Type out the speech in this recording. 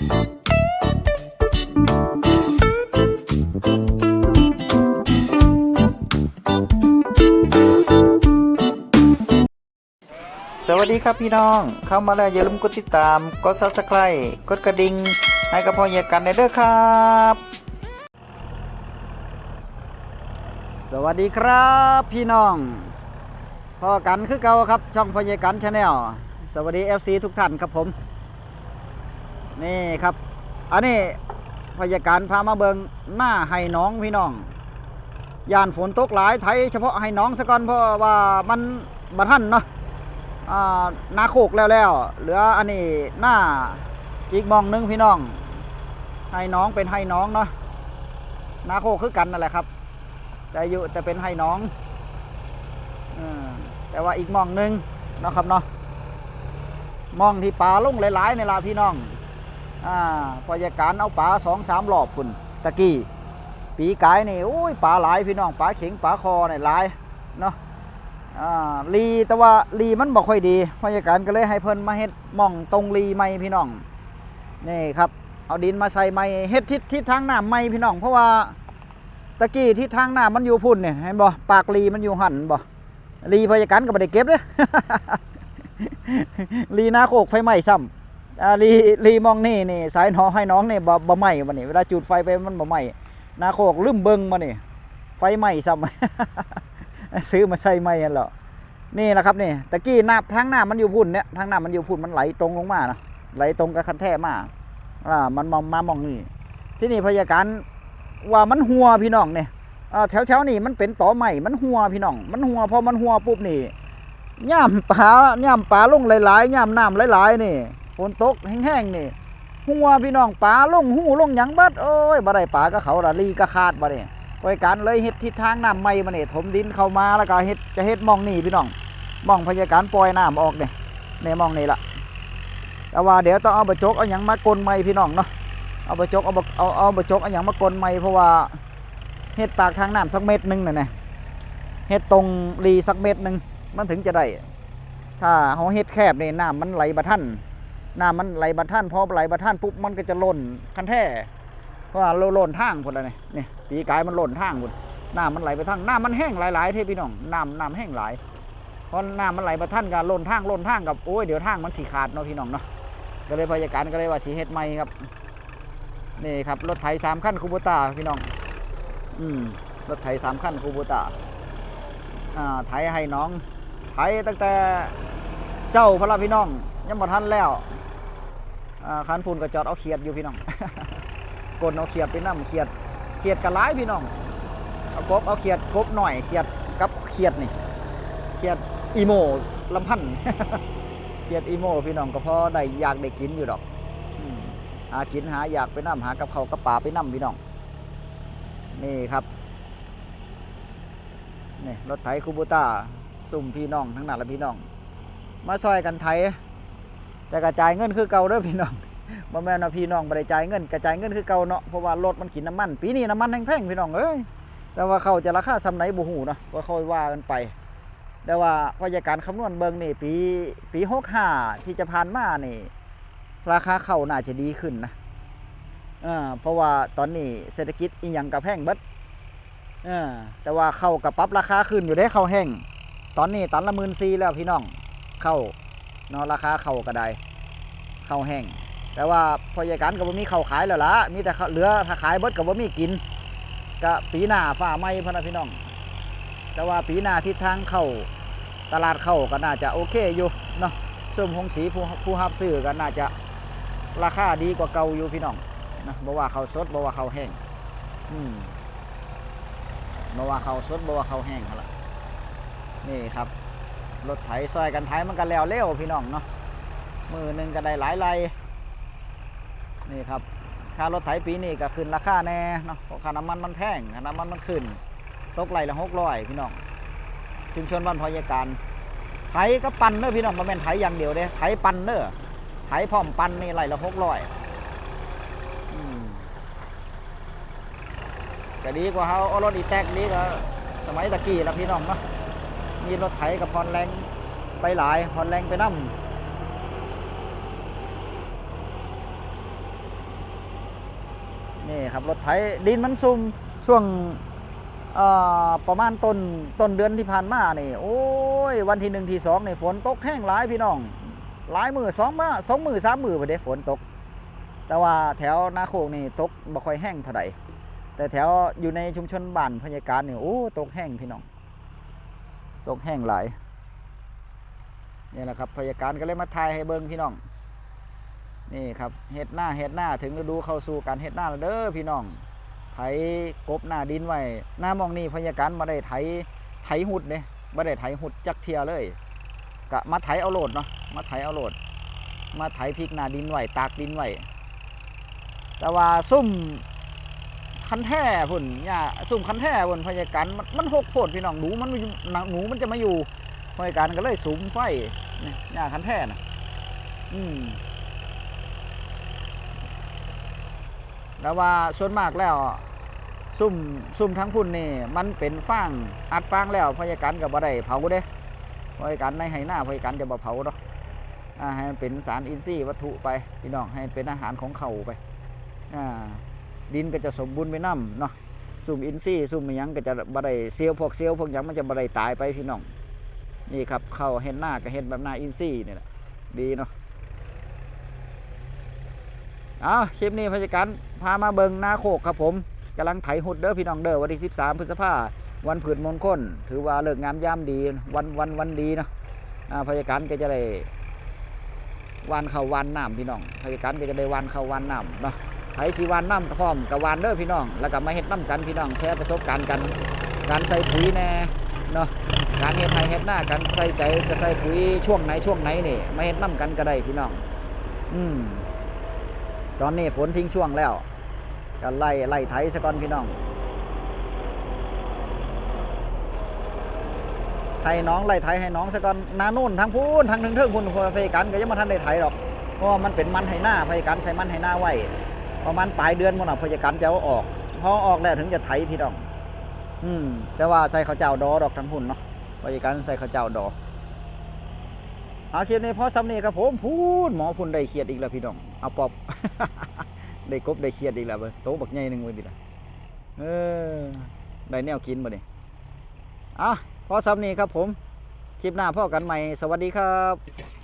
สวัสดีครับพี่น้อง เข้ามาแล้วอย่าลืมกดติดตาม กด subscribe กดกระดิ่งให้กับพ่อเยกันในเด้อครับ สวัสดีครับพี่น้องพ่อกันคือเก่าครับ ช่องพ่อเยกันชาแนลสวัสดี FC ทุกท่านครับผม นี่ครับ อันนี้พ่อเยกันพามาเบิงหน้าให้น้องพี่น้องย่านฝนตกหลายไทยเฉพาะให้น้องซะก่อนเพราะว่ามันบัทันเนาะนาโคกแล้วแล้วเหลืออันนี้หน้าอีกมองหนึงพี่น้อง ให้น้องเป็นให้น้องเนาะนาโคกคือกันนั่นแหละครับ แต่อายุแต่เป็นให้น้องอแต่ว่าอีกมองหนึงนะครับเนาะมองที่ปลาลงหลายๆในลาพี่น้อง อ่าพอยาการเอาปลาสองสามรอบคุณตะกี้ปีกายนี่โอ้ยปลาหลายพี่น้องปลาเข็งปลาคอเนี่ยหลายเนาะอ่าลีแต่ว่าลีมันบอกค่อยดีพยาการก็เลยให้เพิ่นมาเฮ็ดม่องตรงลีใหม่พี่น้องนี่ครับเอาดินมาใส่ใหม่เฮ็ดทิศทิศทางน้ำใหม่พี่น้อง เพราะว่าตะกี้ทิศทางน้ำมันอยู่พุ่นเนี่ยเห็นบ่ปากลีมันอยู่หันบ่ลีพยาการก็บ่ได้เก็บเด้อลีนาโคกไฟไหม้ซ้ำ อ่าลีลีมองนี่นี่สายหนอให้น้องนี่บ่บ่ไหม้บัดนี้เวลาจุดไฟไปมันบ่ไหม้นาโคกลืมเบิ่งมานี่ไฟไหม้ซ้ำซื้อมาใส่ไหม่กันเหรอนี่แหละครับนี่ตะกี้น้ำทางหน้ำมันอยู่พุ่นเนี่ยทางหน้ำมันอยู่พุ่นมันไหลตรงลงมานะไหลตรงกับคันแท่มาอ่ามันมองมามองนี่ที่นี่พยาการว่ามันหัวพี่น้องเนี่ยอ่าแถวแถวๆนี่มันเป็นต่อใหม่มันหัวพี่น้อง มันหัวพอมันหัวปุ๊บนี่ย่ำปลาย่ำปลาลงหลายๆย่ำน้ำหลายๆนี่ ฝนตกแห้งๆนี่หัวพี่น้องปลาลงหูลงหยังบัดโอ้ยบ่ได้ปลาก็เขาละลีก็ขาดบ่เนี่ยบริการเลยเฮ็ดทิศทางน้ำไม่มาเนี่ยถมดินเข้ามาแล้วก็เฮ็ดจะเฮ็ดมองนี่พี่น้องมองพยาการปล่อยน้ำออกเนี่ยในหมองนี่ละแต่ว่าเดี๋ยวต้องเอาบะจกเอาหยังมากลนไม่พี่น้องเนาะเอาบะจกเอาบะเอาเอาบะจกเอาหยังมากลนไม่เพราะว่าเฮ็ดปากทางน้ำสักเม็ดหนึงน่ะนะเฮ็ดตรงรีสักเม็ดหนึ่งมันถึงจะได้ถ้าเขาเฮ็ดแคบเนี่ยน้ำมันไหลบะท่าน น้ำมันไหลบะท่านพอไหลบะท่านปุ๊บมันก็จะล่นคันแท้เพราะว่าเราล่นทางพุ่นล้วนี่นี่ปีกายมันล่นทางพุ่นน้ำมันไหลไปทางน้ำมันแห้งหลายๆเท่พี่น้องน้ำน้ำแห้งหลายเพราะน้ำมันไหลไปท่านกับล่นทางล่นทางกับโอ้ยเดี๋ยวทางมันสีขาดเนาะพี่น้องเนาะก็เลยพยาการก็เลยว่าสีเฮ็ดใหม่ครับนี่ครับรถไถสามขั้นคูโบตาพี่น้อง อืมรถไถสามขั้นคูโบตาอ่าไถให้น้องไถตั้งแต่เช้าพระพี่น้องยังบ่ทันแล้ว คันพูนก็จอดเอาเขียดอยู่พี่น้องกลนเอาเขียดไปนํเขียดเขียดกระไรพี่น้องเอากบเอาเขียดกบหน่อยเขียดกับเขียดนี่เขียดอีโมลำพันเขียดอีโมพี่น้องก็พอได้อยากได้กินอยู่ดอกอืมหากินหาอยากไปนํหากับเขากับป่าไปนํพี่น้องนี่ครับนี่รถไถคูบูต้าซุ่มพี่น้องทั้งนั้นละพี่น้อง มาซอยกันไถ แต่กระจายเงินคือเก่าเด้อพี่น้องบ่แม่นว่าพี่น้องบ่ได้จ่ายเงินกระจายเงินคือเก่าเนาะเพราะว่ารถมันกินน้ำมัน ปีนี้น้ำมันแพงๆพี่น้องเอ้ยแต่ว่าเขาจะราคาซำไหนบ่ฮู้เนาะก็ค่อยว่ากันไป แต่ว่าพยาการคำนวณเบิ่งนี่ปีปี65ที่จะผ่านมานี่ ราคาเข้าน่าจะดีขึ้นนะเออเพราะว่าตอนนี้เศรษฐกิจอีหยังก็แพงเบิดเออแต่ว่าเข้าวก็ปรับราคาขึ้นอยู่ได้เข้าแห้งตอนนี้ตันละ14,000แล้วพี่น้องเข้า เนาะราคาเข้าวก็ได้เข้าแห้งแต่ว่าพอยายการก็บ่มีเข้าขายแล้วล่ะมีแต่ข้าเหลือถ้าขายเบิดก็บ่มีกินก็ปีหน้าฟ้าไม้พนนะพี่น้อง แต่ว่าปีหน้าทิศทางเข้าตลาดเข้าก็น่าจะโอเคอยู่เนาะส้มหงสีผู้ผู้รับซื้อก็น่าจะราคาดีกว่าเก่าอยู่พี่น้องนะบ่ว่าเข้าสดบ่ว่าเข้าแห้งอืมบ่ว่าเข้าสดบ่ว่าเข้าแห้งหั่นล่ะนี่ครับ รถไถซอยกันไถมันก็แล้วเร็วพี่น้องเนาะมือหนึ่งก็ได้หลายไรนี่ครับค่ารถไถปีนี้ก็ขึ้นราคาแน่เนาะเพราะค่าน้ำมันมันแพงค่าน้ำมันมันขึ้นตกไหลละหกร้อยพี่น้องชุมชนบ้านพอยาการไถก็ปั่นเด้อพี่น้องมาเป็นไถอย่างเดียวเด้ไถปั่นเด้อไถพร้อมปั่นนี่ไหลละหกร้อยก็ดีกว่าเขาเอารถอีแตกดีกว่าสมัยตะกี้แล้วพี่น้องเนาะ มีรถไถกับพรแรงไปหลายพรแรงไปนั่มนี่ครับรถไถดินมันซุ่มช่วงประมาณต้นต้นเดือนที่ผ่านมานี่โอ้ยวันที่หนึ่งที่สองนี่ฝนตกแห้งหลายพี่น้องหลายมือสองมาสองมือสามมือไปเด้ฝนตก แต่ว่าแถวนาโคกนี่ตกบ่ค่อยแห้งเท่าไหร่แต่แถวอยู่ในชุมชนบ้านพญาการนี่โอ้ตกแห้งพี่น้อง ตกแห้งหลายนี่แหละครับพยาการก็เลยมาทายให้เบิ้งพี่น้อง นี่ครับเฮ็ดหน้าเฮ็ดหน้าถึงฤดูเข้าสู่การเฮ็ดหน้าแล้วเด้อพี่น้องไถกบหน้าดินไว้หน้ามองนี่พยาการมาได้ไถไถหุดเนี่ยมาได้ไถหุดจักเทียเลยกะมาไถเอาโหลดเนาะมาไถเอาโหลด มาไถพริกหน้าดินไว้ตากดินไว้แต่ว่าซุ่ม คันแท่พุ่นเนี่ยซุ่มคันแท่พุ่นพยาการมันมันหกโพดพี่น้องหนูมันอยู่หนูมันจะมาอยู่พยาการก็เลยสุมไฟนี่หญ้าคันแท่น่ะ อืมแล้วว่าส่วนมากแล้วซุ่มซุ่มทั้งพุ่นนี่มันเป็นฟางอัดฟางแล้วพยาการกับบ่ได้เผาเด้พยาการในไหหน้าพยาการจะบ่เผาเนาะให้มันเป็นสารอินทรีย์วัตถุไปพี่น้องให้เป็นอาหารของเขาไปอ่า ดินก็จะสมบูรณ์ไปน้ำเนาะซุ่มอินทรีย์ซุ่มยังก็จะบ่ไดเซียวพวกเซียวพวกยังมันจะบ่ไดตายไปพี่น้องนี่ครับเข้าเห็นหน้าก็เห็นแบบหน้าอินทรีย์นี่แหละดีเนาะเอาคลิปนี้พยาการพามาเบิงนาโคกครับผมกำลังไถหุดเด้อพี่น้องเด้อวันที่ 13 พฤษภาวันผืนมงคลถือว่าเลิกงามยามดีวันวันวันดีเนาะพยาการก็จะได้วานเข้าวานน้ำพี่น้องพยาการก็จะได้วานเข้าวานน้ำเนาะ ไถสีวานน้ำพร้อมกับวานเด้อพี่น้อง แล้วก็มาเฮ็ดน้ำกันพี่น้องแชร์ประสบการณ์กัน การใส่ปุ๋ยแน่เนาะการเฮ็ดไทยเฮ็ดหน้าการใส่ใจจะใส่ปุ๋ยช่วงไหนช่วงไหนนี่มาเฮ็ดน้ำกันก็ได้พี่น้อง อืมตอนนี้ฝนทิ้งช่วงแล้วก็ไล่ไล่ไถสะก่อนพี่น้องไถน้องไล่ไถให้น้องสะก่อนนานู่นทางพูนทางถึงเทิงพูนพอพยกันก็ยังมาทันได้ไถหรอกเพราะมันเป็นมันให้หน้าพยกันใส่มันให้หน้าไว้ ประมาณปลายเดือนมันอะพยากันจะเอาออกพอออกแล้วถึงจะไถพี่น้อง อืม แต่ว่าใส่ข้าวเจ้าดอดอกทางพุ่นเนาะพยากันใส่ข้าวเจ้าดอเอาคลิปนี้พอสำนีครับผมพูนหมอพุ่นได้เครียดอีกแล้วพี่น้อง เอาปอบ ได้กบได้เครียดอีกแล้วเบ้ยโต๊ะบักใหญ่หนึ่งเว้ยดิล่ะเออได้แนวกินบ่เนี่ยอะพอสำนีครับผม คลิปหน้าพ่อกันใหม่ สวัสดีครับ